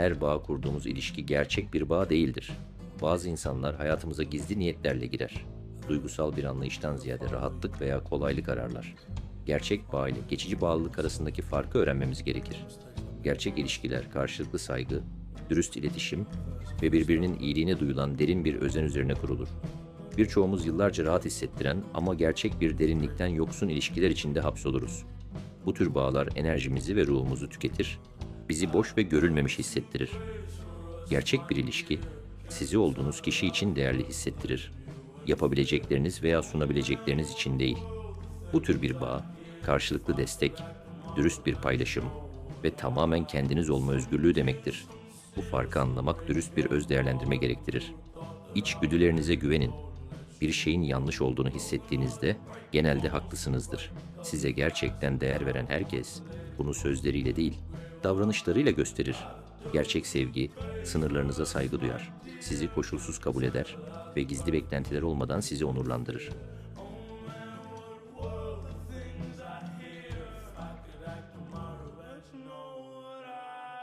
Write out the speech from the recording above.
Her bağ kurduğumuz ilişki gerçek bir bağ değildir. Bazı insanlar hayatımıza gizli niyetlerle girer. Duygusal bir anlayıştan ziyade rahatlık veya kolaylık ararlar. Gerçek bağ ile geçici bağlılık arasındaki farkı öğrenmemiz gerekir. Gerçek ilişkiler karşılıklı saygı, dürüst iletişim ve birbirinin iyiliğine duyulan derin bir özen üzerine kurulur. Birçoğumuz yıllarca rahat hissettiren ama gerçek bir derinlikten yoksun ilişkiler içinde hapsoluruz. Bu tür bağlar enerjimizi ve ruhumuzu tüketir, bizi boş ve görülmemiş hissettirir. Gerçek bir ilişki, sizi olduğunuz kişi için değerli hissettirir. Yapabilecekleriniz veya sunabilecekleriniz için değil. Bu tür bir bağ, karşılıklı destek, dürüst bir paylaşım ve tamamen kendiniz olma özgürlüğü demektir. Bu farkı anlamak dürüst bir öz değerlendirme gerektirir. İçgüdülerinize güvenin. Bir şeyin yanlış olduğunu hissettiğinizde genelde haklısınızdır. Size gerçekten değer veren herkes bunu sözleriyle değil, davranışlarıyla gösterir. Gerçek sevgi sınırlarınıza saygı duyar. Sizi koşulsuz kabul eder ve gizli beklentiler olmadan sizi onurlandırır.